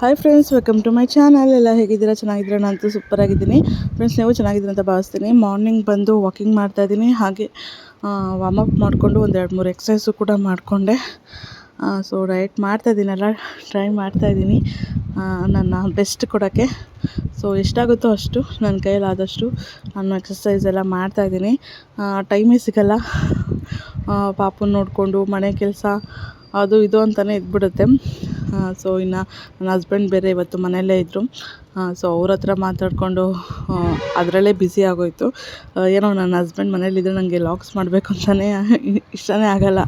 Hi friends welcome to my channel ಎಲ್ಲ ಹೇಗಿದ್ದೀರಾ? ಚೆನ್ನಾಗಿದ್ದೀರಾ? ನಾನು ಸೂಪರ್ ಆಗಿದ್ದೀನಿ. ಫ್ರೆಂಡ್ಸ್ ನೀವು ಚೆನ್ನಾಗಿದ್ದೀರಾ ಅಂತ ಭಾವಿಸ್ತೀನಿ. ಮಾರ್ನಿಂಗ್ ಬಂದು ವಾಕಿಂಗ್ ಮಾಡ್ತಾ ಇದ್ದೀನಿ. ಹಾಗೆ ವಾಮಪ್ ಮಾಡಿಕೊಂಡು ಒಂದು ಎರಡು ಮೂರು ಎಕ್ಸಸೈಸು ಕೂಡ ಮಾಡಿಕೊಂಡೆ. ಸೊ ಡಯಟ್ ಮಾಡ್ತಾ ಇದ್ದೀನಲ್ಲ ಟ್ರೈ ಮಾಡ್ತಾ ಇದ್ದೀನಿ. ನನ್ನ ಬೆಸ್ಟ್ ಕೊಡೋಕ್ಕೆ. ಸೊ ಎಷ್ಟಾಗುತ್ತೋ ಅಷ್ಟು, ನನ್ನ ಕೈಯಲ್ಲಾದಷ್ಟು ನಾನು ಎಕ್ಸಸೈಸ್ ಎಲ್ಲ ಮಾಡ್ತಾಯಿದ್ದೀನಿ ಟೈಮೇ ಸಿಗಲ್ಲ. ಪಾಪುನ ನೋಡಿಕೊಂಡು ಮನೆ ಕೆಲಸ, ಅದು ಇದು ಅಂತಲೇ ಇದ್ಬಿಡುತ್ತೆ. ಸೊ ಇನ್ನು ನನ್ನ ಹಸ್ಬೆಂಡ್ ಬೇರೆ ಇವತ್ತು ಮನೆಯಲ್ಲೇ ಇದ್ದರು ಸೊ ಅವ್ರ ಹತ್ರ ಮಾತಾಡಿಕೊಂಡು ಅದರಲ್ಲೇ ಬ್ಯುಸಿ ಆಗೋಯಿತು. ಏನೋ ನನ್ನ ಹಸ್ಬೆಂಡ್ ಮನೇಲಿದ್ದರೆ ನನಗೆ ಲಾಕ್ಸ್ ಮಾಡಬೇಕು ಅಂತಲೇ ಇಷ್ಟನೇ ಆಗೋಲ್ಲ.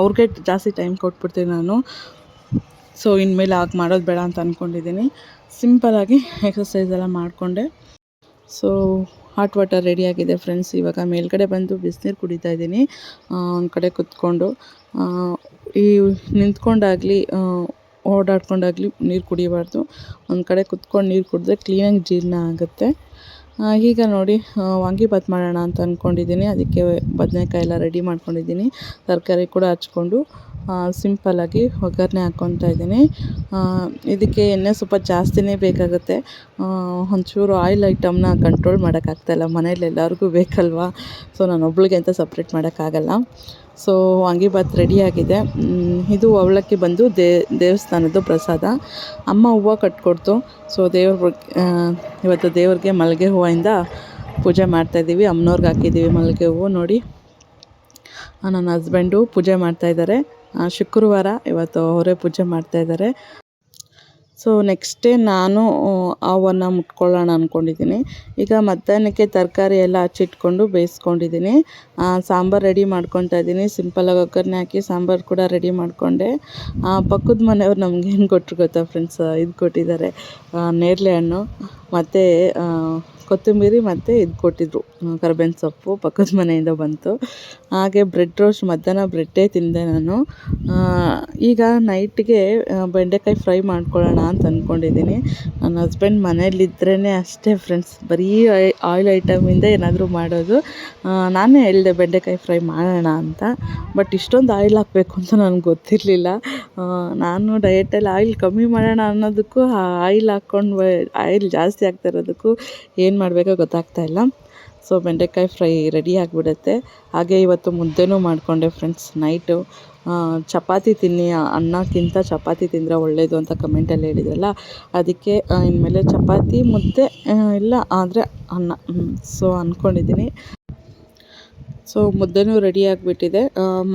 ಅವ್ರಿಗೆ ಜಾಸ್ತಿ ಟೈಮ್ ಕೊಟ್ಬಿಡ್ತೀನಿ ನಾನು. ಸೊ ಇನ್ಮೇಲೆ ಹಾಗೆ ಮಾಡೋದು ಬೇಡ ಅಂತ ಅಂದ್ಕೊಂಡಿದ್ದೀನಿ ಸಿಂಪಲಾಗಿ ಎಕ್ಸಸೈಸ್ ಎಲ್ಲ ಮಾಡಿಕೊಂಡೆ. ಸೊ ಹಾಟ್ ವಾಟರ್ ರೆಡಿಯಾಗಿದೆ ಫ್ರೆಂಡ್ಸ್ ಇವಾಗ ಮೇಲ್ಗಡೆ ಬಂದು ಬಿಸಿನೀರು ಕುಡಿತಾ ಇದ್ದೀನಿ. ಒಂದು ಕಡೆ ಕುತ್ಕೊಂಡು. ಈ ನಿಂತ್ಕೊಂಡಾಗಲಿ ಓಡಾಡ್ಕೊಂಡಾಗಲಿ ನೀರು ಕುಡಿಬಾರ್ದು. ಒಂದು ಕಡೆ ಕುತ್ಕೊಂಡು ನೀರು ಕುಡಿದ್ರೆ ಕ್ಲೀನಾಗಿ ಜೀರ್ಣ ಆಗುತ್ತೆ. ಈಗ ನೋಡಿ ವಾಂಗಿಬಾತ್ ಮಾಡೋಣ ಅಂತ ಅಂದ್ಕೊಂಡಿದ್ದೀನಿ ಅದಕ್ಕೆ ಬದನೆಕಾಯಿ ಎಲ್ಲ ರೆಡಿ ಮಾಡ್ಕೊಂಡಿದ್ದೀನಿ. ತರಕಾರಿ ಕೂಡ ಹಚ್ಕೊಂಡು. ಸಿಂಪಲ್ಲಾಗಿ ಒಗ್ಗರಣೆ ಹಾಕ್ಕೊತಾ ಇದ್ದೀನಿ. ಇದಕ್ಕೆ ಎಣ್ಣೆ ಸ್ವಲ್ಪ ಜಾಸ್ತಿನೇ ಬೇಕಾಗುತ್ತೆ. ಒಂಚೂರು ಆಯಿಲ್ ಐಟಮ್ನ ಕಂಟ್ರೋಲ್ ಮಾಡೋಕ್ಕಾಗ್ತಾಯಿಲ್ಲ ಮನೇಲಿ ಎಲ್ಲರಿಗೂ ಬೇಕಲ್ವಾ? ಸೊ ನಾನು ಒಬ್ಳಿಗೆ ಅಂತ ಸಪ್ರೇಟ್ ಮಾಡೋಕ್ಕಾಗಲ್ಲ ಸೊ ವಾಂಗಿಬಾತ್ ರೆಡಿಯಾಗಿದೆ ಇದು ಅವಲಕ್ಕಿ ಬಂದು ದೇವಸ್ಥಾನದ್ದು ಪ್ರಸಾದ. ಅಮ್ಮ ಹೂವು ಕಟ್ಕೊಡ್ತು. ಸೊ ದೇವ್ರ ಇವತ್ತು ದೇವ್ರಿಗೆ ಮಲ್ಲಿಗೆ ಹೂವಿಂದ ಪೂಜೆ ಮಾಡ್ತಾಯಿದ್ದೀವಿ ಅಮ್ಮನವ್ರಿಗೆ ಹಾಕಿದ್ದೀವಿ ಮಲ್ಲಿಗೆ ಹೂವು ನೋಡಿ. ನನ್ನ ಹಸ್ಬೆಂಡು ಪೂಜೆ ಮಾಡ್ತಾಯಿದ್ದಾರೆ ಶುಕ್ರವಾರ ಇವತ್ತು ಅವರೇ ಪೂಜೆ ಮಾಡ್ತಾಯಿದ್ದಾರೆ ಸೊ ನೆಕ್ಸ್ಟ್ ಡೇ ನಾನು ಅವನ್ನು ಮುಟ್ಕೊಳ್ಳೋಣ ಅಂದ್ಕೊಂಡಿದ್ದೀನಿ ಈಗ ಮಧ್ಯಾಹ್ನಕ್ಕೆ ತರಕಾರಿ ಎಲ್ಲ ಹಚ್ಚಿಟ್ಕೊಂಡು ಬೇಯಿಸ್ಕೊಂಡಿದ್ದೀನಿ. ಸಾಂಬಾರು ರೆಡಿ ಮಾಡ್ಕೊತಾ ಇದ್ದೀನಿ. ಸಿಂಪಲಾಗಿ ಒಗ್ಗರಣೆ ಹಾಕಿ ಸಾಂಬಾರು ಕೂಡ ರೆಡಿ ಮಾಡಿಕೊಂಡೆ. ಪಕ್ಕದ ಮನೆಯವ್ರು ನಮಗೇನು ಕೊಟ್ಟರು ಗೊತ್ತಾ ಫ್ರೆಂಡ್ಸ್ ಇದು ಕೊಟ್ಟಿದ್ದಾರೆ. ನೇರಳೆ ಹಣ್ಣು. ಮತ್ತು ಕೊತ್ತಂಬರಿ ಮತ್ತು ಇದು ಕೊಟ್ಟಿದ್ರು. ಕರ್ಬೇವಿನ ಸೊಪ್ಪು ಪಕ್ಕದ ಮನೆಯಿಂದ ಬಂತು. ಹಾಗೆ ಬ್ರೆಡ್ ರೋಸ್ಟ್ ಮಧ್ಯಾಹ್ನ ಬ್ರೆಡ್ಡೇ ತಿಂದೆ ನಾನು. ಈಗ ನೈಟ್ಗೆ ಬೆಂಡೆಕಾಯಿ ಫ್ರೈ ಮಾಡ್ಕೊಳ್ಳೋಣ ಅಂತ ಅಂದ್ಕೊಂಡಿದ್ದೀನಿ ನನ್ನ ಹಸ್ಬೆಂಡ್ ಮನೇಲಿದ್ರೇ ಅಷ್ಟೇ ಫ್ರೆಂಡ್ಸ್ ಬರೀ ಆಯಿಲ್ ಐಟಮಿಂದ ಏನಾದರೂ ಮಾಡೋದು. ನಾನೇ ಹೇಳಿದೆ ಬೆಂಡೆಕಾಯಿ ಫ್ರೈ ಮಾಡೋಣ ಅಂತ. ಬಟ್ ಇಷ್ಟೊಂದು ಆಯಿಲ್ ಹಾಕಬೇಕು ಅಂತ ನನಗೆ ಗೊತ್ತಿರಲಿಲ್ಲ. ನಾನು ಡಯೆಟಲ್ಲಿ ಆಯಿಲ್ ಕಮ್ಮಿ ಮಾಡೋಣ ಅನ್ನೋದಕ್ಕೂ ಆಯಿಲ್ ಹಾಕ್ಕೊಂಡು ಆಯಿಲ್ ಜಾಸ್ತಿ ಆಗ್ತಾ ಇರೋದಕ್ಕೂ ಏನು ಮಾಡಬೇಕೋ ಗೊತ್ತಾಗ್ತಾ ಇಲ್ಲ. ಸೊ, ಬೆಂಡೆಕಾಯಿ ಫ್ರೈ ರೆಡಿ ಆಗಿಬಿಡುತ್ತೆ. ಹಾಗೆ ಇವತ್ತು ಮುದ್ದೆನೂ ಮಾಡಿಕೊಂಡೆ ಫ್ರೆಂಡ್ಸ್, ನೈಟು. ಚಪಾತಿ ತಿನ್ನಿ ಅನ್ನಕ್ಕಿಂತ ಚಪಾತಿ ತಿಂದರೆ ಒಳ್ಳೆಯದು ಅಂತ ಕಮೆಂಟಲ್ಲಿ ಹೇಳಿದ್ರಲ್ಲ. ಅದಕ್ಕೆ ಇನ್ಮೇಲೆ ಚಪಾತಿ, ಮುದ್ದೆ ಇಲ್ಲ, ಆದರೆ ಅನ್ನ. ಸೊ ಅಂದ್ಕೊಂಡಿದ್ದೀನಿ ಸೊ ಮುದ್ದೆನೂ ರೆಡಿ ಆಗಿಬಿಟ್ಟಿದೆ.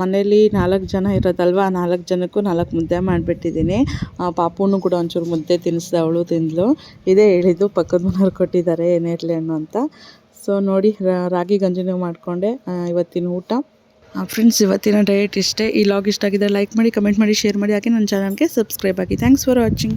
ಮನೇಲಿ ನಾಲ್ಕು ಜನ ಇರೋದಲ್ವ? ನಾಲ್ಕು ಜನಕ್ಕೂ ನಾಲ್ಕು ಮುದ್ದೆ ಮಾಡಿಬಿಟ್ಟಿದ್ದೀನಿ. ಪಾಪುನೂ ಕೂಡ ಒಂಚೂರು ಮುದ್ದೆ ತಿನ್ನಿಸ್ದೆ ಅವಳು ತಿಂದಳು ಇದೇ ಹೇಳಿದ್ದು, ಪಕ್ಕದ ಮನೆಯವ್ರು ಕೊಟ್ಟಿದ್ದಾರೆ ಏನಿರಲಿ ಅನ್ನೋ ಅಂತ. ಸೊ ನೋಡಿ ರಾಗಿ ಗಂಜಿನೂ ಮಾಡಿಕೊಂಡೆ. ಇವತ್ತಿನ ಊಟ. ಫ್ರೆಂಡ್ಸ್ ಇವತ್ತಿನ ಡಯಟ್ ಇಷ್ಟೇ. ಈ ಲಾಗ್ ಇಷ್ಟ ಆಗಿದ್ದರೆ ಲೈಕ್ ಮಾಡಿ ಕಮೆಂಟ್ ಮಾಡಿ ಶೇರ್ ಮಾಡಿ. ಹಾಗೆ ನನ್ನ ಚಾನಲ್ಗೆ ಸಬ್ಸ್ಕ್ರೈಬ್ ಆಗಿ. Thanks for watching